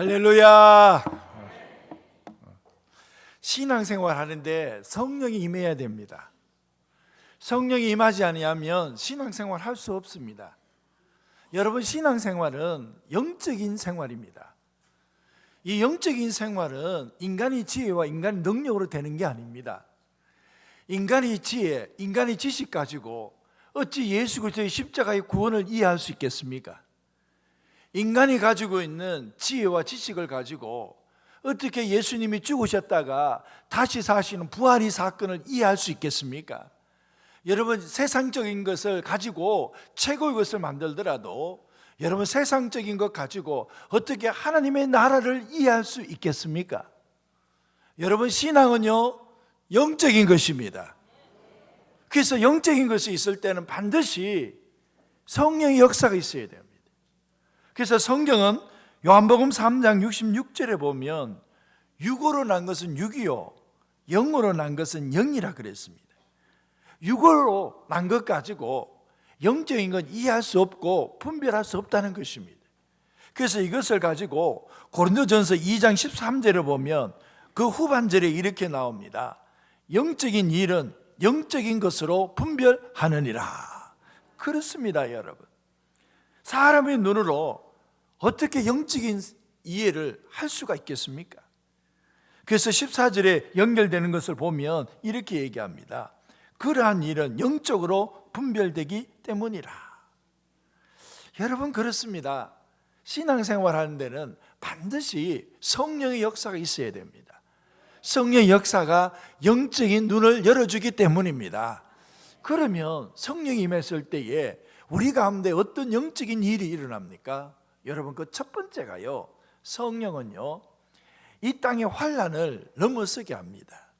할렐루야. 신앙생활 하는데 성령이 임해야 됩니다. 성령이 임하지 아니하면 신앙생활 할 수 없습니다. 여러분 신앙생활은 영적인 생활입니다. 이 영적인 생활은 인간의 지혜와 인간의 능력으로 되는 게 아닙니다. 인간의 지혜, 인간의 지식 가지고 어찌 예수 그리스도의 십자가의 구원을 이해할 수 있겠습니까? 인간이 가지고 있는 지혜와 지식을 가지고 어떻게 예수님이 죽으셨다가 다시 사시는 부활의 사건을 이해할 수 있겠습니까? 여러분 세상적인 것을 가지고 최고의 것을 만들더라도 여러분 세상적인 것 가지고 어떻게 하나님의 나라를 이해할 수 있겠습니까? 여러분 신앙은요 영적인 것입니다. 그래서 영적인 것이 있을 때는 반드시 성령의 역사가 있어야 됩니다. 그래서 성경은 요한복음 3장 66절에 보면 육으로 난 것은 육이요 영으로 난 것은 영이라 그랬습니다. 육으로 난 것 가지고 영적인 건 이해할 수 없고 분별할 수 없다는 것입니다. 그래서 이것을 가지고 고린도전서 2장 13절에 보면 그 후반절에 이렇게 나옵니다. 영적인 일은 영적인 것으로 분별하느니라. 그렇습니다, 여러분. 사람의 눈으로 어떻게 영적인 이해를 할 수가 있겠습니까? 그래서 14절에 연결되는 것을 보면 이렇게 얘기합니다. 그러한 일은 영적으로 분별되기 때문이라. 여러분 그렇습니다. 신앙생활 하는 데는 반드시 성령의 역사가 있어야 됩니다. 성령의 역사가 영적인 눈을 열어주기 때문입니다. 그러면 성령이 임했을 때에 우리 가운데 어떤 영적인 일이 일어납니까? 여러분 그 첫 번째가요. 성령은요. 이 땅의 환란을 넘어서게 합니다.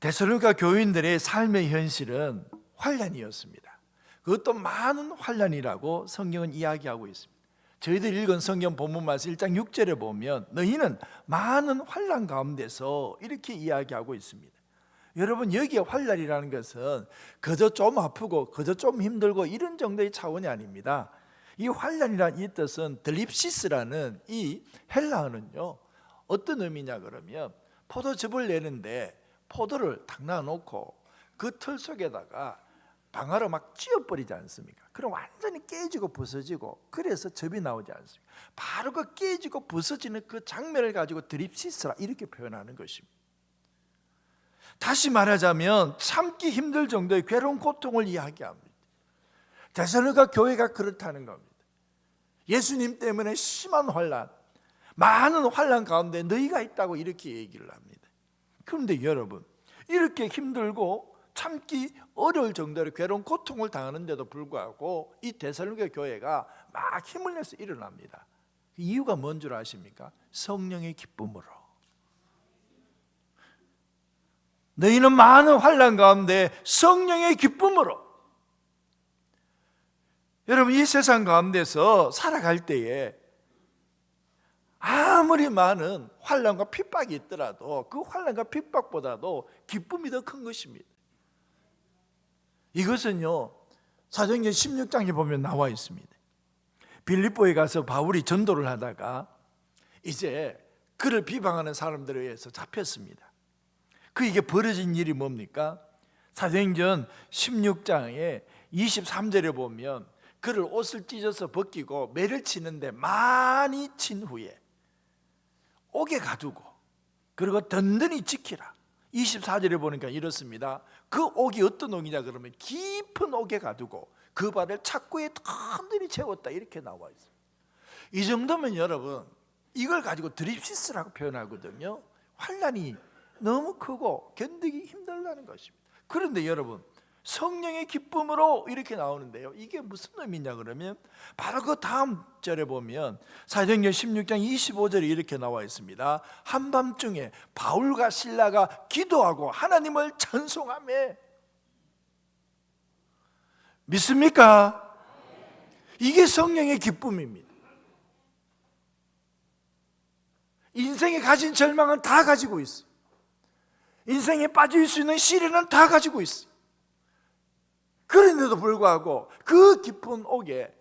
데살로니가 교인들의 삶의 현실은 환란이었습니다. 그것도 많은 환란이라고 성경은 이야기하고 있습니다. 저희들 읽은 성경 본문 말씀 1장 6절에 보면 너희는 많은 환란 가운데서 이렇게 이야기하고 있습니다. 여러분 여기에 환란이라는 것은 그저 좀 아프고 그저 좀 힘들고 이런 정도의 차원이 아닙니다. 이 환란이라는 이 뜻은 들립시스라는 이 헬라어는요 어떤 의미냐 그러면 포도즙을 내는데 포도를 탁 놔놓고 그 틀 속에다가 방아를 막 찧어버리지 않습니까? 그럼 완전히 깨지고 부서지고 그래서 즙이 나오지 않습니까? 바로 그 깨지고 부서지는 그 장면을 가지고 드립시스라 이렇게 표현하는 것입니다. 다시 말하자면 참기 힘들 정도의 괴로운 고통을 이야기합니다. 대선로가 교회가 그렇다는 겁니다. 예수님 때문에 심한 환란, 많은 환란 가운데 너희가 있다고 이렇게 얘기를 합니다. 그런데 여러분, 이렇게 힘들고 참기 어려울 정도로 괴로운 고통을 당하는데도 불구하고 이 대살로교 교회가 막 힘을 내서 일어납니다. 그 이유가 뭔 줄 아십니까? 성령의 기쁨으로. 너희는 많은 환란 가운데 성령의 기쁨으로 여러분 이 세상 가운데서 살아갈 때에 아무리 많은 환란과 핍박이 있더라도 그 환란과 핍박보다도 기쁨이 더 큰 것입니다. 이것은요 사도행전 16장에 보면 나와 있습니다. 빌립보에 가서 바울이 전도를 하다가 이제 그를 비방하는 사람들에 의해서 잡혔습니다. 그 이게 벌어진 일이 뭡니까? 사도행전 16장에 23절에 보면 그를 옷을 찢어서 벗기고 매를 치는데 많이 친 후에 옥에 가두고 그리고 든든히 지키라. 24절에 보니까 이렇습니다. 그 옥이 어떤 옥이냐 그러면 깊은 옥에 가두고 그 발을 착고에 든든히 채웠다. 이렇게 나와 있어요 이 정도면 여러분 이걸 가지고 드립시스라고 표현하거든요. 환란이 너무 크고 견디기 힘들다는 것입니다. 그런데 여러분 성령의 기쁨으로 이렇게 나오는데요. 이게 무슨 의미냐 그러면 바로 그 다음 절에 보면 사도행전 16장 25절에 이렇게 나와 있습니다. 한밤중에 바울과 신라가 기도하고 하나님을 찬송하며 믿습니까? 이게 성령의 기쁨입니다. 인생에 가진 절망은 다 가지고 있어. 인생에 빠질 수 있는 시련은 다 가지고 있어. 그런데도 불구하고 그 깊은 옥에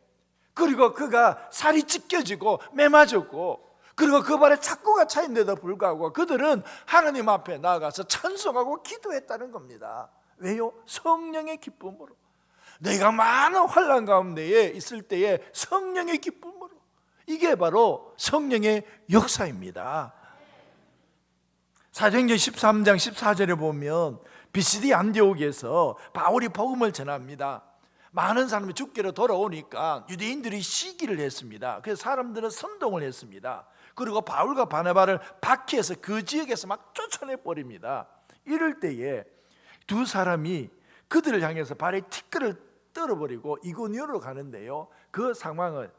그리고 그가 살이 찢겨지고 매맞았고 그리고 그 발에 착고가 차인데도 불구하고 그들은 하나님 앞에 나아가서 찬송하고 기도했다는 겁니다. 왜요? 성령의 기쁨으로. 내가 많은 환란 가운데에 있을 때에 성령의 기쁨으로. 이게 바로 성령의 역사입니다. 사도행전 13장 14절에 보면 비시디 안디옥에서 바울이 복음을 전합니다. 많은 사람이 죽기로 돌아오니까 유대인들이 시기를 했습니다. 그래서 사람들은 선동을 했습니다. 그리고 바울과 바나바를 박해해서 그 지역에서 막 쫓아내 버립니다. 이럴 때에 두 사람이 그들을 향해서 발에 티끌을 떨어버리고 이고니오로 가는데요. 그 상황을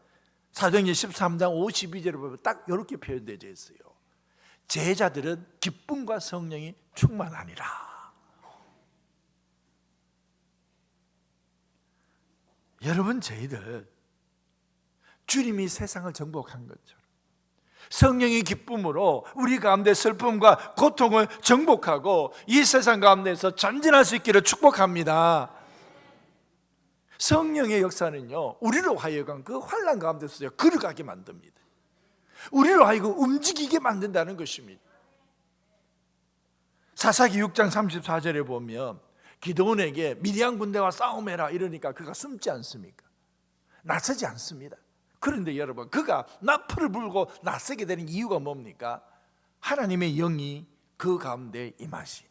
사도행전 13장 52절에 보면 딱 이렇게 표현되어 있어요. 제자들은 기쁨과 성령이 충만하니라. 여러분 저희들 주님이 세상을 정복한 것처럼 성령의 기쁨으로 우리 가운데 슬픔과 고통을 정복하고 이 세상 가운데서 전진할 수 있기를 축복합니다. 성령의 역사는요 우리로 하여금 그 환란 가운데서 걸어가게 만듭니다. 우리로 하여금 움직이게 만든다는 것입니다. 사사기 6장 34절에 보면 기도원에게 미디안 군대와 싸움해라 이러니까 그가 숨지 않습니까? 나서지 않습니다. 그런데 여러분 그가 나팔을 불고 나서게 되는 이유가 뭡니까? 하나님의 영이 그 가운데 임하시니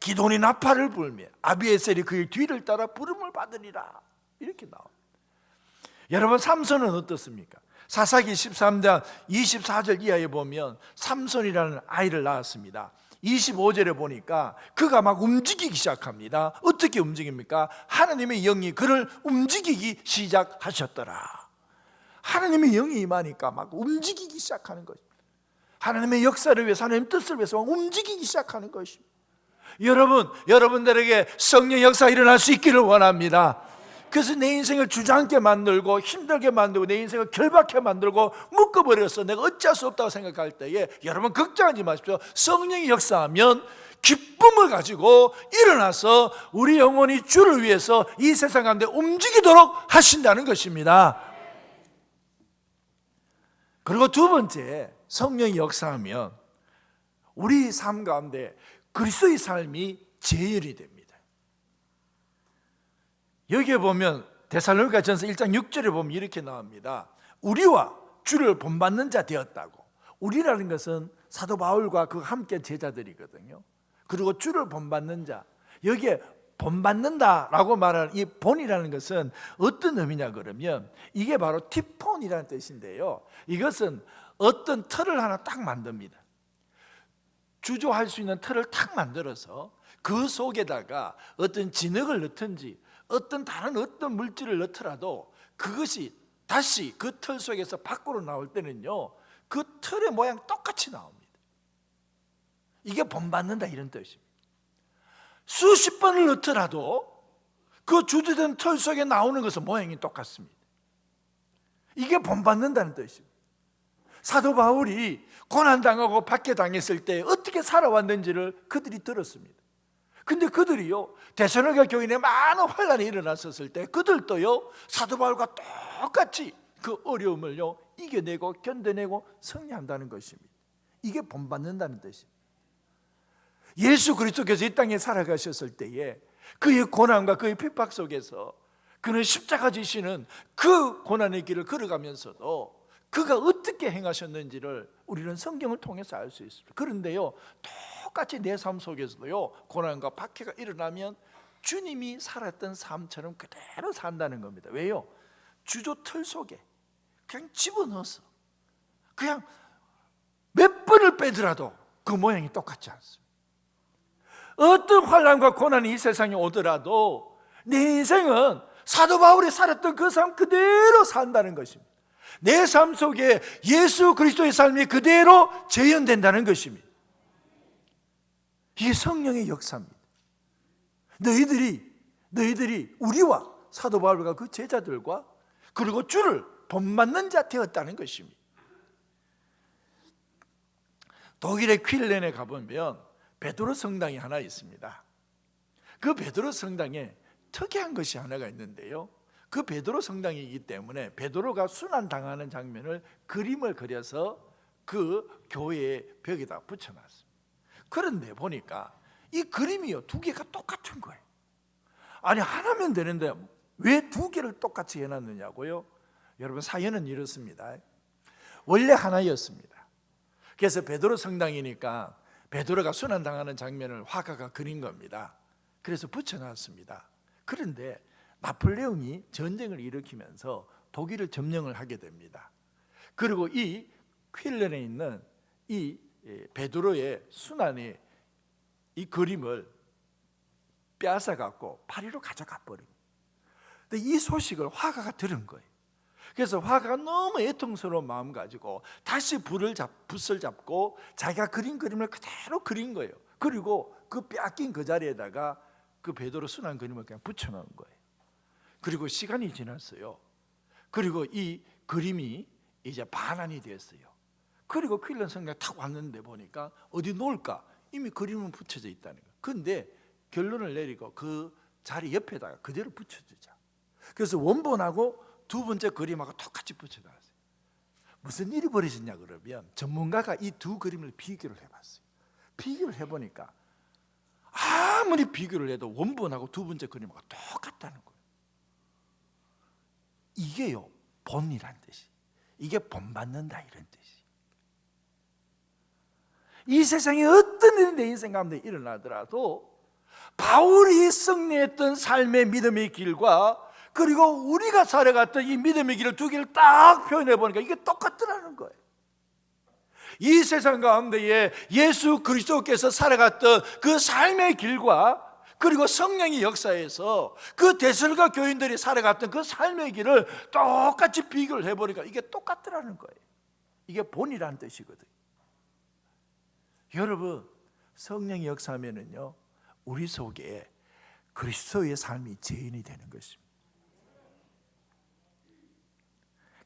기도원이 나팔을 불며 아비에셀이 그의 뒤를 따라 부름을 받으리라 이렇게 나옵니다. 여러분 삼손은 어떻습니까? 사사기 13장 24절 이하에 보면 삼손이라는 아이를 낳았습니다. 25절에 보니까 그가 막 움직이기 시작합니다. 어떻게 움직입니까? 하나님의 영이 그를 움직이기 시작하셨더라. 하나님의 영이 임하니까 막 움직이기 시작하는 것입니다. 하나님의 역사를 위해서 하나님 뜻을 위해서 막 움직이기 시작하는 것입니다. 여러분, 여러분들에게 성령 역사 일어날 수 있기를 원합니다. 그래서 내 인생을 주저앉게 만들고 힘들게 만들고 내 인생을 결박해 만들고 묶어버렸어. 내가 어찌할 수 없다고 생각할 때에 여러분 걱정하지 마십시오. 성령이 역사하면 기쁨을 가지고 일어나서 우리 영혼이 주를 위해서 이 세상 가운데 움직이도록 하신다는 것입니다. 그리고 두 번째 성령이 역사하면 우리 삶 가운데 그리스도의 삶이 제열이 됩니다. 여기에 보면 데살로니가 전서 1장 6절에 보면 이렇게 나옵니다. 우리와 주를 본받는 자 되었다고. 우리라는 것은 사도 바울과 그 함께 제자들이거든요. 그리고 주를 본받는 자. 여기에 본받는다라고 말하는 이 본이라는 것은 어떤 의미냐 그러면 이게 바로 티폰이라는 뜻인데요. 이것은 어떤 틀을 하나 딱 만듭니다. 주조할 수 있는 틀을 탁 만들어서 그 속에다가 어떤 진흙을 넣든지 어떤 다른 어떤 물질을 넣더라도 그것이 다시 그 틀 속에서 밖으로 나올 때는요 그 틀의 모양 똑같이 나옵니다. 이게 본받는다 이런 뜻입니다. 수십 번을 넣더라도 그 주제된 틀 속에 나오는 것은 모양이 똑같습니다. 이게 본받는다는 뜻입니다. 사도 바울이 고난당하고 박해당했을 때 어떻게 살아왔는지를 그들이 들었습니다 근데 그들이요 대선로가 교인에 많은 환란이 일어났었을 때 그들도요 사도 바울과 똑같이 그 어려움을요 이겨내고 견뎌내고 승리한다는 것입니다. 이게 본받는다는 뜻입니다. 예수 그리스도께서 이 땅에 살아가셨을 때에 그의 고난과 그의 핍박 속에서 그는 십자가 지시는 그 고난의 길을 걸어가면서도 그가 어떻게 행하셨는지를 우리는 성경을 통해서 알 수 있습니다. 그런데요, 똑같이 내 삶 속에서도요, 고난과 박해가 일어나면 주님이 살았던 삶처럼 그대로 산다는 겁니다. 왜요? 주조 틀 속에 그냥 집어넣어서 그냥 몇 번을 빼더라도 그 모양이 똑같지 않습니다. 어떤 환란과 고난이 이 세상에 오더라도 내 인생은 사도 바울이 살았던 그 삶 그대로 산다는 것입니다. 내 삶 속에 예수 그리스도의 삶이 그대로 재현된다는 것입니다. 이게 성령의 역사입니다. 너희들이 너희들이 우리와 사도 바울과 그 제자들과 그리고 주를 본받는 자 되었다는 것입니다. 독일의 퀼렌에 가보면 베드로 성당이 하나 있습니다. 그 베드로 성당에 특이한 것이 하나가 있는데요. 그 베드로 성당이기 때문에 베드로가 순환 당하는 장면을 그림을 그려서 그 교회의 벽에다 붙여놨습니다. 그런데 보니까 이 그림이요 두 개가 똑같은 거예요. 아니 하나면 되는데 왜 두 개를 똑같이 해놨느냐고요? 여러분 사연은 이렇습니다. 원래 하나였습니다. 그래서 베드로 성당이니까 베드로가 순환 당하는 장면을 화가가 그린 겁니다. 그래서 붙여놨습니다. 그런데 나폴레옹이 전쟁을 일으키면서 독일을 점령을 하게 됩니다. 그리고 이 퀼런에 있는 이 예, 베드로의 순환의 이 그림을 빼앗아 갖고 파리로 가져가 버립니다. 근데 이 소식을 화가가 들은 거예요. 그래서 화가가 너무 애통스러운 마음 가지고 다시 불을 잡, 붓을 잡고 자기가 그린 그림을 그대로 그린 거예요. 그리고 그 빼앗긴 그 자리에다가 그 베드로 순환 그림을 그냥 붙여놓은 거예요. 그리고 시간이 지났어요. 그리고 이 그림이 이제 반환이 됐어요. 그리고 퀼런 성당 탁 왔는데 보니까 어디 놓을까? 이미 그림은 붙여져 있다는 거예요. 근데 결론을 내리고 그 자리 옆에다가 그대로 붙여주자. 그래서 원본하고 두 번째 그림하고 똑같이 붙여놨어요. 무슨 일이 벌어졌냐 그러면 전문가가 이 두 그림을 비교를 해봤어요. 비교를 해보니까 아무리 비교를 해도 원본하고 두 번째 그림하고 똑같다는 거예요. 이게요 본이란 뜻이. 이게 본받는다 이런 뜻 이. 이 세상에 어떤 일이 내 인생 가운데 일어나더라도 바울이 승리했던 삶의 믿음의 길과 그리고 우리가 살아갔던 이 믿음의 길을 두 개를 딱 표현해 보니까 이게 똑같더라는 거예요. 이 세상 가운데에 예수 그리스도께서 살아갔던 그 삶의 길과 그리고 성령의 역사에서 그 대설가 교인들이 살아갔던 그 삶의 길을 똑같이 비교를 해보니까 이게 똑같더라는 거예요. 이게 본이라는 뜻이거든요. 여러분, 성령의 역사하면은요, 우리 속에 그리스도의 삶이 재인이 되는 것입니다.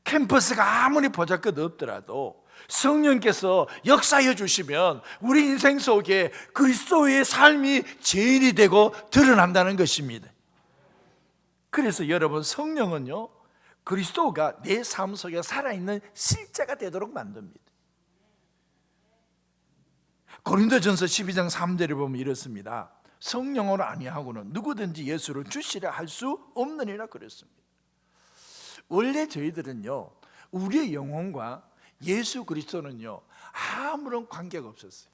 캠퍼스가 아무리 보잘것 없더라도 성령께서 역사해 주시면 우리 인생 속에 그리스도의 삶이 재인이 되고 드러난다는 것입니다. 그래서 여러분 성령은요 그리스도가 내 삶 속에 살아있는 실제가 되도록 만듭니다. 고린도전서 12장 3절에 보면 이렇습니다. 성령으로 아니하고는 누구든지 예수를 주시려 할수 없느니라 그랬습니다. 원래 저희들은요 우리의 영혼과 예수 그리스도는요 아무런 관계가 없었어요.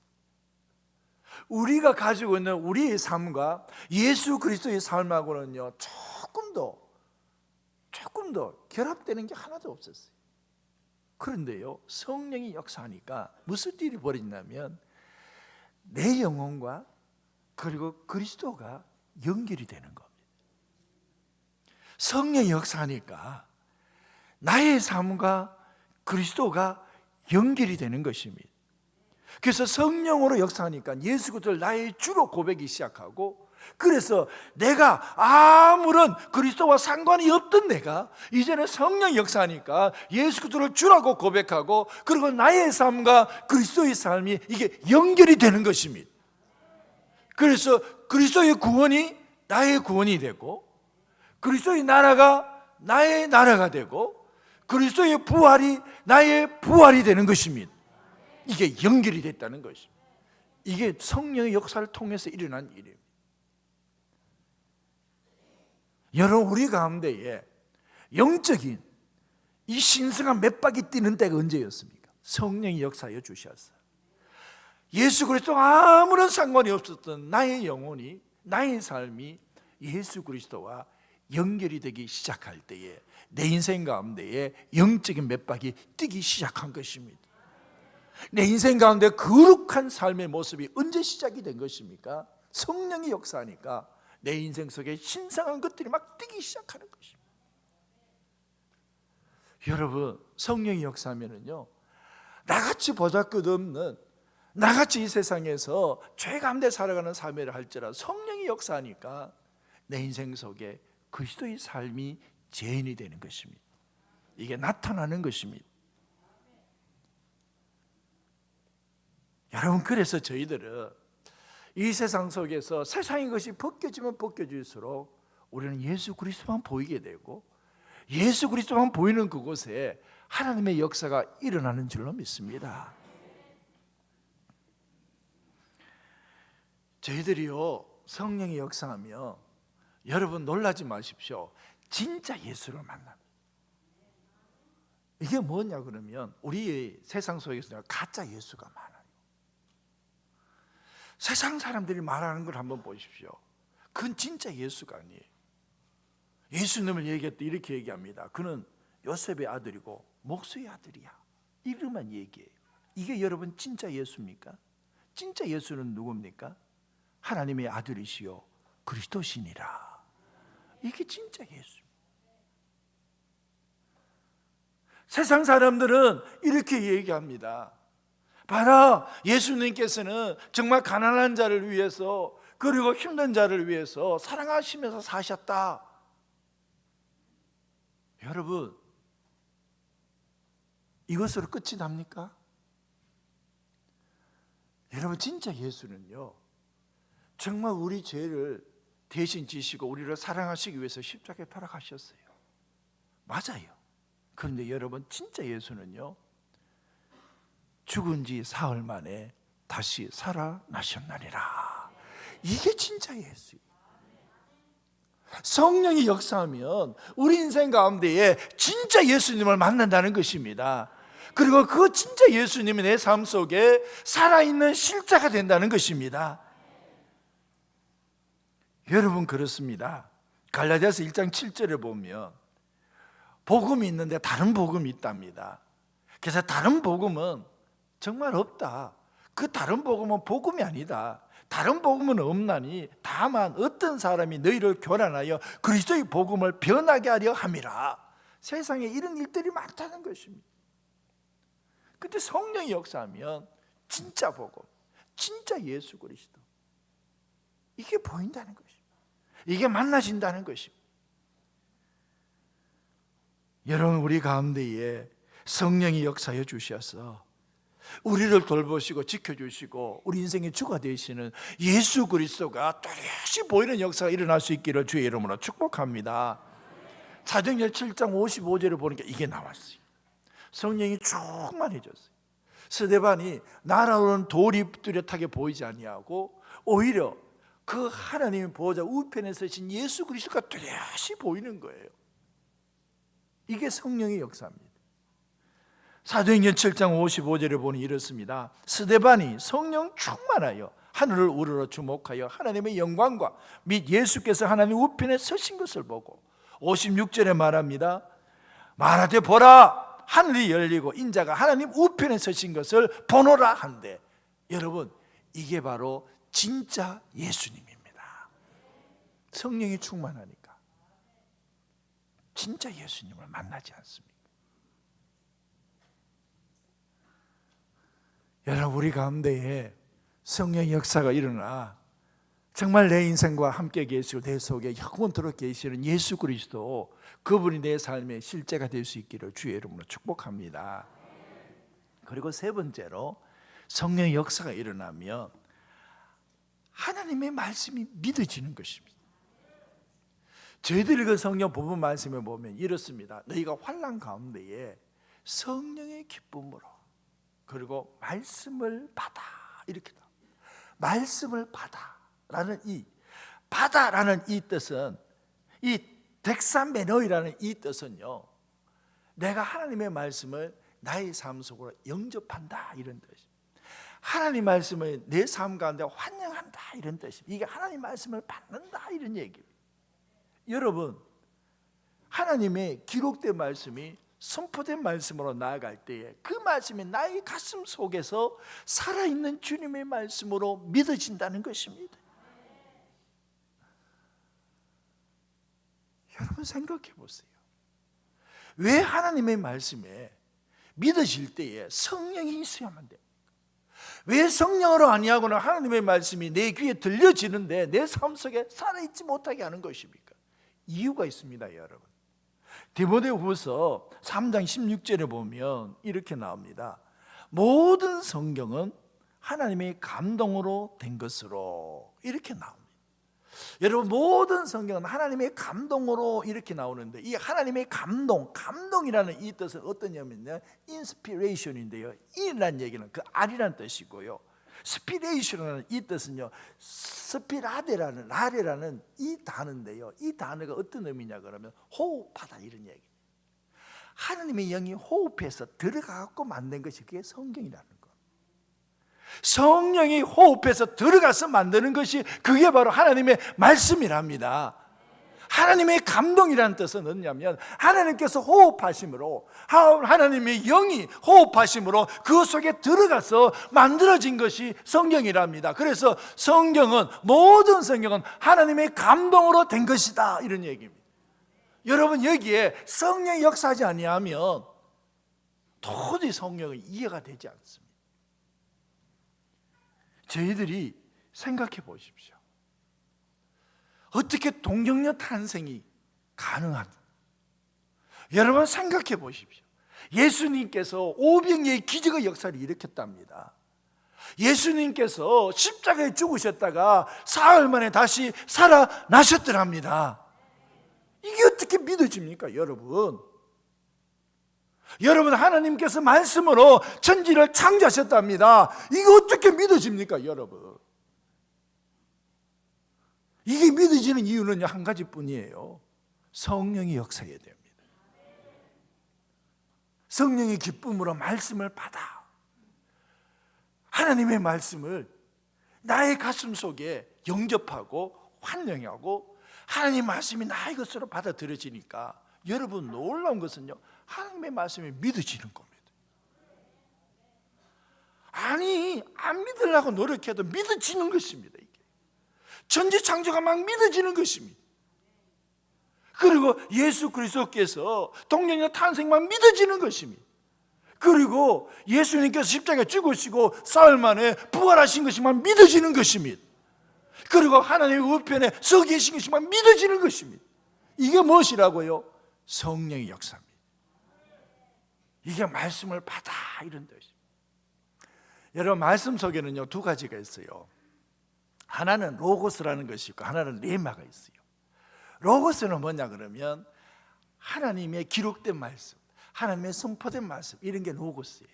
우리가 가지고 있는 우리의 삶과 예수 그리스도의 삶하고는요 조금 더 조금 더 결합되는 게 하나도 없었어요. 그런데요 성령이 역사하니까 무슨 일이 벌어지냐면 내 영혼과 그리고 그리스도가 연결이 되는 겁니다. 성령이 역사하니까 나의 삶과 그리스도가 연결이 되는 것입니다. 그래서 성령으로 역사하니까 예수 그리스도를 나의 주로 고백이 시작하고 그래서 내가 아무런 그리스도와 상관이 없던 내가 이제는 성령 역사하니까 예수 그리스도를 주라고 고백하고 그리고 나의 삶과 그리스도의 삶이 이게 연결이 되는 것입니다. 그래서 그리스도의 구원이 나의 구원이 되고 그리스도의 나라가 나의 나라가 되고 그리스도의 부활이 나의 부활이 되는 것입니다. 이게 연결이 됐다는 것입니다. 이게 성령의 역사를 통해서 일어난 일입니다. 여러분 우리 가운데에 영적인 이 신성한 맷박이 뛰는 때가 언제였습니까? 성령이 역사하여 주셨어요. 예수 그리스도 아무런 상관이 없었던 나의 영혼이 나의 삶이 예수 그리스도와 연결이 되기 시작할 때에 내 인생 가운데에 영적인 맷박이 뛰기 시작한 것입니다. 내 인생 가운데 거룩한 삶의 모습이 언제 시작이 된 것입니까? 성령이 역사하니까 내 인생 속에 신성한 것들이 막 뛰기 시작하는 것입니다. 여러분, 성령이 역사하면은요, 나같이 보잘것없는 나같이 이 세상에서 죄 가운데 살아가는 삶을 할지라 성령이 역사하니까 내 인생 속에 그리스도의 삶이 죄인이 되는 것입니다. 이게 나타나는 것입니다. 여러분 그래서 저희들은 이 세상 속에서 세상의 것이 벗겨지면 벗겨질수록 우리는 예수 그리스도만 보이게 되고 예수 그리스도만 보이는 그곳에 하나님의 역사가 일어나는 줄로 믿습니다. 저희들이요 성령이 역사하며 여러분 놀라지 마십시오. 진짜 예수를 만납니다. 이게 뭐냐 그러면 우리의 세상 속에서 가짜 예수가 많아요. 세상 사람들이 말하는 걸 한번 보십시오. 그건 진짜 예수가 아니에요. 예수님을 얘기할 때 이렇게 얘기합니다. 그는 요셉의 아들이고 목수의 아들이야. 이름만 얘기해요. 이게 여러분 진짜 예수입니까? 진짜 예수는 누굽니까? 하나님의 아들이시요 그리스도시니라. 이게 진짜 예수. 세상 사람들은 이렇게 얘기합니다. 봐라, 예수님께서는 정말 가난한 자를 위해서 그리고 힘든 자를 위해서 사랑하시면서 사셨다. 여러분, 이것으로 끝이 납니까? 여러분, 진짜 예수는요, 정말 우리 죄를 대신 지시고 우리를 사랑하시기 위해서 십자가에 돌아가셨어요. 맞아요. 그런데 여러분, 진짜 예수는요, 죽은 지 사흘 만에 다시 살아나셨나니라. 이게 진짜 예수예요. 성령이 역사하면 우리 인생 가운데에 진짜 예수님을 만난다는 것입니다. 그리고 그 진짜 예수님이 내 삶 속에 살아있는 실자가 된다는 것입니다. 여러분 그렇습니다. 갈라디아서 1장 7절에 보면 복음이 있는데 다른 복음이 있답니다. 그래서 다른 복음은 정말 없다. 그 다른 복음은 복음이 아니다. 다른 복음은 없나니 다만 어떤 사람이 너희를 교란하여 그리스도의 복음을 변하게 하려 함이라. 세상에 이런 일들이 많다는 것입니다. 근데 성령이 역사하면 진짜 복음, 진짜 예수 그리스도 이게 보인다는 것입니다. 이게 만나진다는 것입니다. 여러분 우리 가운데에 성령이 역사해 주셔서 우리를 돌보시고 지켜주시고 우리 인생의 주가 되시는 예수 그리스도가 또렷이 보이는 역사가 일어날 수 있기를 주의 이름으로 축복합니다. 사도행전 7장 55절을 보니까 이게 나왔어요. 성령이 충만해졌어요. 스데반이 날아오는 돌이 뚜렷하게 보이지 아니하고 오히려 그 하나님의 보호자 우편에 서신 예수 그리스도가 뚜렷이 보이는 거예요. 이게 성령의 역사입니다. 사도행전 7장 55절에 보니 이렇습니다. 스데반이 성령 충만하여 하늘을 우러러 주목하여 하나님의 영광과 및 예수께서 하나님 우편에 서신 것을 보고 56절에 말합니다. 말하되 보라 하늘이 열리고 인자가 하나님 우편에 서신 것을 보노라 한데 여러분 이게 바로 진짜 예수님입니다. 성령이 충만하니까 진짜 예수님을 만나지 않습니다. 여러분 우리 가운데에 성령의 역사가 일어나 정말 내 인생과 함께 계시고 내 속에 영원토록 계시는 예수 그리스도 그분이 내 삶의 실제가 될 수 있기를 주의 이름으로 축복합니다. 그리고 세 번째로 성령의 역사가 일어나면 하나님의 말씀이 믿어지는 것입니다. 저희들이 그 성령 부분 말씀에 보면 이렇습니다. 너희가 환란 가운데에 성령의 기쁨으로 그리고 말씀을 받아 이렇게 나 말씀을 받아라는 이 받아라는 이 뜻은 이 덱사메노이라는 이 뜻은요. 내가 하나님의 말씀을 나의 삶 속으로 영접한다 이런 뜻. 하나님 말씀을 내 삶 가운데 환영한다 이런 뜻입니다. 이게 하나님 말씀을 받는다 이런 얘기입니다. 여러분 하나님의 기록된 말씀이 선포된 말씀으로 나아갈 때에 그 말씀이 나의 가슴 속에서 살아있는 주님의 말씀으로 믿어진다는 것입니다. 여러분 생각해 보세요. 왜 하나님의 말씀에 믿어질 때에 성령이 있어야만 돼요? 왜 성령으로 아니하고는 하나님의 말씀이 내 귀에 들려지는데 내 삶 속에 살아있지 못하게 하는 것입니까? 이유가 있습니다, 여러분. 디모데후서 3장 16절에 보면 이렇게 나옵니다. 모든 성경은 하나님의 감동으로 된 것으로 이렇게 나옵니다. 여러분 모든 성경은 하나님의 감동으로 이렇게 나오는데 이 하나님의 감동, 감동이라는 이 뜻은 어떠냐면요, 인스피레이션인데요. 이란 얘기는 그 알이라는 뜻이고요. 스피레이션이라는 이 뜻은요, 스피라데라는 라레라는 이 단어인데요. 이 단어가 어떤 의미냐 그러면 호흡하다 이런 얘기. 하나님의 영이 호흡해서 들어가고 만든 것이 그게 성경이라는 거. 성령이 호흡해서 들어가서 만드는 것이 그게 바로 하나님의 말씀이랍니다. 하나님의 감동이라는 뜻은 뭐냐면 하나님께서 호흡하심으로 하나님의 영이 호흡하심으로 그 속에 들어가서 만들어진 것이 성경이랍니다. 그래서 성경은 모든 성경은 하나님의 감동으로 된 것이다 이런 얘기입니다. 여러분 여기에 성령이 역사하지 아니하면 도저히 성령이 이해가 되지 않습니다. 저희들이 생각해 보십시오. 어떻게 동정녀 탄생이 가능한? 여러분 생각해 보십시오. 예수님께서 오병이의 기적의 역사를 일으켰답니다. 예수님께서 십자가에 죽으셨다가 사흘 만에 다시 살아나셨더랍니다. 이게 어떻게 믿어집니까, 여러분? 여러분 하나님께서 말씀으로 천지를 창조하셨답니다. 이게 어떻게 믿어집니까, 여러분? 이게 믿어지는 이유는 한 가지 뿐이에요. 성령이 역사해야 됩니다. 성령의 기쁨으로 말씀을 받아 하나님의 말씀을 나의 가슴 속에 영접하고 환영하고 하나님 말씀이 나의 것으로 받아들여지니까 여러분 놀라운 것은요 하나님의 말씀이 믿어지는 겁니다. 아니 안 믿으려고 노력해도 믿어지는 것입니다. 전지 창조가 막 믿어지는 것입니다. 그리고 예수 그리스도께서 동령의 탄생만 믿어지는 것입니다. 그리고 예수님께서 십자가에 죽으시고 사흘 만에 부활하신 것이만 믿어지는 것입니다. 그리고 하나님의 우편에 서 계신 것이만 믿어지는 것입니다. 이게 무엇이라고요? 성령의 역사입니다. 이게 말씀을 받아 이런 뜻입니다. 여러분 말씀 속에는요 두 가지가 있어요. 하나는 로고스라는 것이 있고 하나는 레마가 있어요. 로고스는 뭐냐 그러면 하나님의 기록된 말씀, 하나님의 선포된 말씀 이런 게 로고스예요.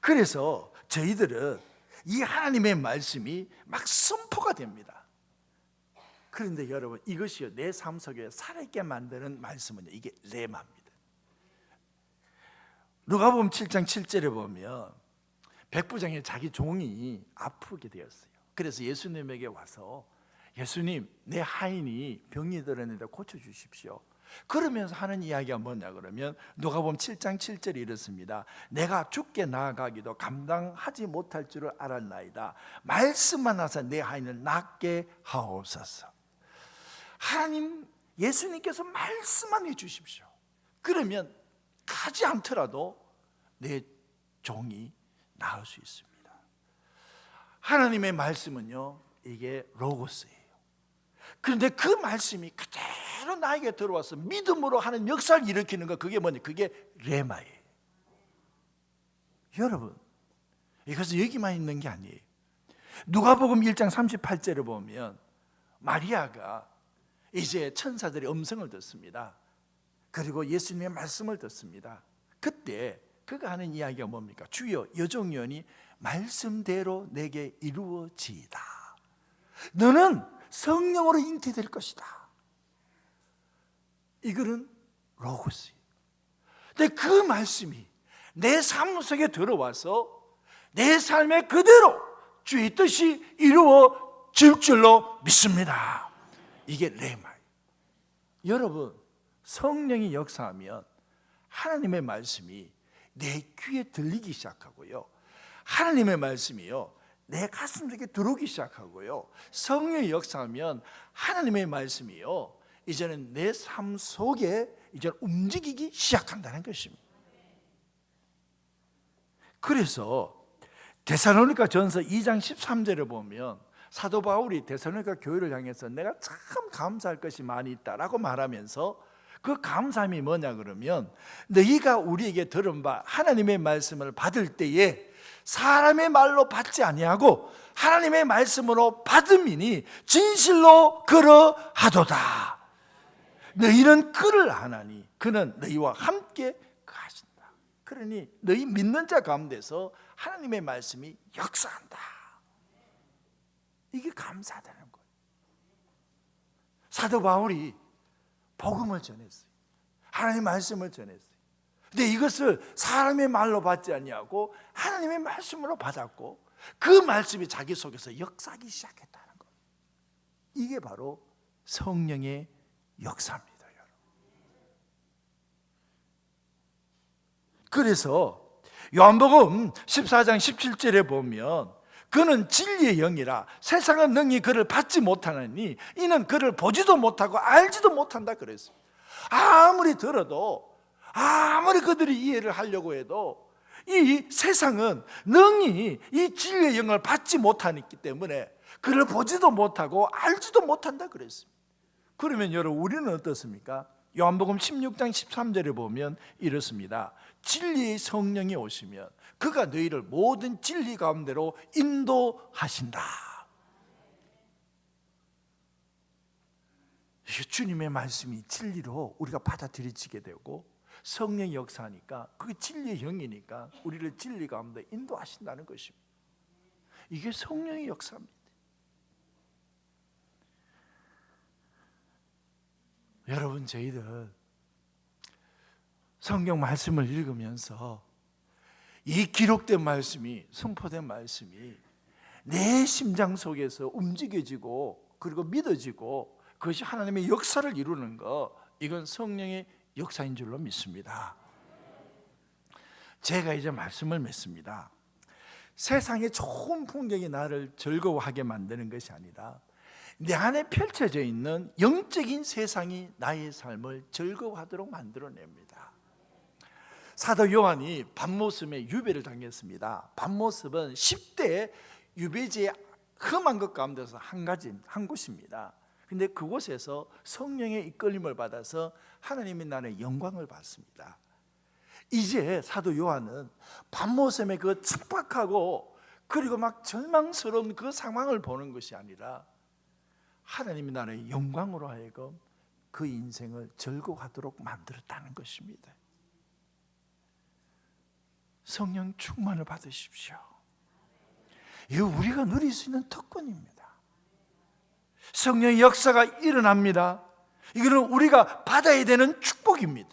그래서 저희들은 이 하나님의 말씀이 막 선포가 됩니다. 그런데 여러분 이것이요 내 삶 속에 살아있게 만드는 말씀은요 이게 레마입니다. 누가복음 7장 7절에 보면 백부장의 자기 종이 아프게 되었어요. 그래서 예수님에게 와서 예수님 내 하인이 병이 들었는데 고쳐 주십시오. 그러면서 하는 이야기가 뭐냐 그러면 누가복음 7장 7절이 이렇습니다. 내가 죽게 나아가기도 감당하지 못할 줄을 알았나이다. 말씀만 하사 내 하인을 낫게 하옵소서. 하나님 예수님께서 말씀만 해 주십시오. 그러면 가지 않더라도 내 종이 나을 수 있습니다. 하나님의 말씀은요, 이게 로고스예요. 그런데 그 말씀이 그대로 나에게 들어와서 믿음으로 하는 역사를 일으키는 거 그게 뭐냐? 그게 레마예요. 여러분, 이것은 여기만 있는 게 아니에요. 누가복음 1장 38절에 보면 마리아가 이제 천사들의 음성을 듣습니다. 그리고 예수님의 말씀을 듣습니다. 그때 그가 하는 이야기가 뭡니까? 주여 여종연이 말씀대로 내게 이루어지이다. 너는 성령으로 잉태될 것이다. 이거는 로고스. 근데 그 말씀이 내 삶 속에 들어와서 내 삶에 그대로 주의 뜻이 이루어질 줄로 믿습니다. 이게 레마. 여러분, 성령이 역사하면 하나님의 말씀이 내 귀에 들리기 시작하고요. 하나님의 말씀이요. 내 가슴 속에 들어오기 시작하고요. 성령이 역사하면 하나님의 말씀이요. 이제는 내 삶 속에 이제 움직이기 시작한다는 것입니다. 그래서 데살로니가 전서 2장 13절에 보면 사도 바울이 데살로니가 교회를 향해서 내가 참 감사할 것이 많이 있다라고 말하면서 그 감사함이 뭐냐 그러면 너희가 우리에게 들은 바 하나님의 말씀을 받을 때에 사람의 말로 받지 아니하고 하나님의 말씀으로 받음이니 진실로 그러하도다. 너희는 그를 아나니 그는 너희와 함께 가신다. 그러니 너희 믿는 자 가운데서 하나님의 말씀이 역사한다. 이게 감사하다는 거예요. 사도 바울이 복음을 전했어요. 하나님의 말씀을 전했어요. 근데 이것을 사람의 말로 받지 아니하고 하나님의 말씀으로 받았고 그 말씀이 자기 속에서 역사하기 시작했다는 거예요. 이게 바로 성령의 역사입니다, 여러분. 그래서 요한복음 14장 17절에 보면 그는 진리의 영이라 세상은 능히 그를 받지 못하느니 이는 그를 보지도 못하고 알지도 못한다 그랬어요. 아무리 들어도 아무리 그들이 이해를 하려고 해도 이 세상은 능히 이 진리의 영을 받지 못하기 때문에 그를 보지도 못하고 알지도 못한다 그랬습니다. 그러면 여러분 우리는 어떻습니까? 요한복음 16장 13절에 보면 이렇습니다. 진리의 성령이 오시면 그가 너희를 모든 진리 가운데로 인도하신다. 주님의 말씀이 진리로 우리가 받아들여지게 되고 성령의 역사하니까 그게 진리의 영이니까 우리를 진리 가운데 인도하신다는 것입니다. 이게 성령의 역사입니다. 여러분 저희들 성경 말씀을 읽으면서 이 기록된 말씀이 선포된 말씀이 내 심장 속에서 움직여지고 그리고 믿어지고 그것이 하나님의 역사를 이루는 거 이건 성령의 역사인 줄로 믿습니다. 제가 이제 말씀을 맺습니다. 세상의 좋은 풍경이 나를 즐거워하게 만드는 것이 아니라 내 안에 펼쳐져 있는 영적인 세상이 나의 삶을 즐거워하도록 만들어냅니다. 사도 요한이 밤모습에 유배를 당했습니다. 밤모습은 10대 유배지의 험한 것 가운데서 한 가지 한 곳입니다. 근데 그곳에서 성령의 이끌림을 받아서 하나님의 나라의 영광을 받습니다. 이제 사도 요한은 밤모섬의 그 척박하고 그리고 막 절망스러운 그 상황을 보는 것이 아니라 하나님의 나라의 영광으로 하여금 그 인생을 즐거워하도록 만들었다는 것입니다. 성령 충만을 받으십시오. 이거 우리가 누릴 수 있는 특권입니다. 성령의 역사가 일어납니다. 이거는 우리가 받아야 되는 축복입니다.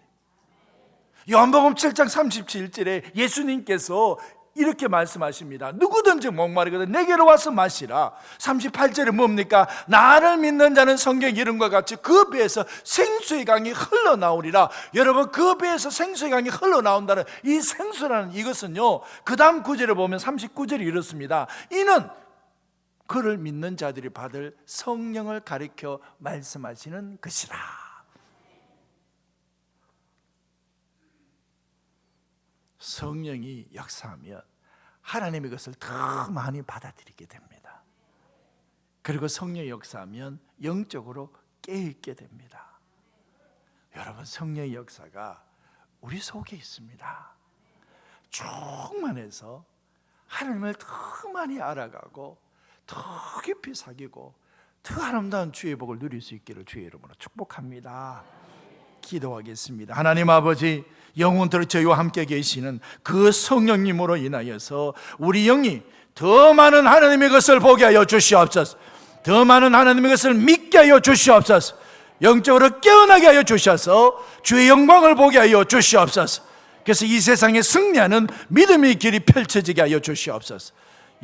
요한복음 7장 37절에 예수님께서 이렇게 말씀하십니다. 누구든지 목마르거든 내게로 와서 마시라. 38절에 뭡니까? 나를 믿는 자는 성경 이름과 같이 그 배에서 생수의 강이 흘러나오리라. 여러분 그 배에서 생수의 강이 흘러나온다는 이 생수라는 이것은요. 그 다음 구절에 보면 39절이 이렇습니다. 이는 그를 믿는 자들이 받을 성령을 가리켜 말씀하시는 것이라. 성령이 역사하면 하나님의 것을 더 많이 받아들이게 됩니다. 그리고 성령이 역사하면 영적으로 깨있게 됩니다. 여러분 성령의 역사가 우리 속에 있습니다. 충만해서 하나님을 더 많이 알아가고 더 깊이 사귀고 더 아름다운 주의 복을 누릴 수 있기를 주의 이름으로 축복합니다. 기도하겠습니다. 하나님 아버지 영혼들을 저희와 함께 계시는 그 성령님으로 인하여서 우리 영이 더 많은 하나님의 것을 보게 하여 주시옵소서. 더 많은 하나님의 것을 믿게 하여 주시옵소서. 영적으로 깨어나게 하여 주셔서 주의 영광을 보게 하여 주시옵소서. 그래서 이 세상에 승리하는 믿음의 길이 펼쳐지게 하여 주시옵소서.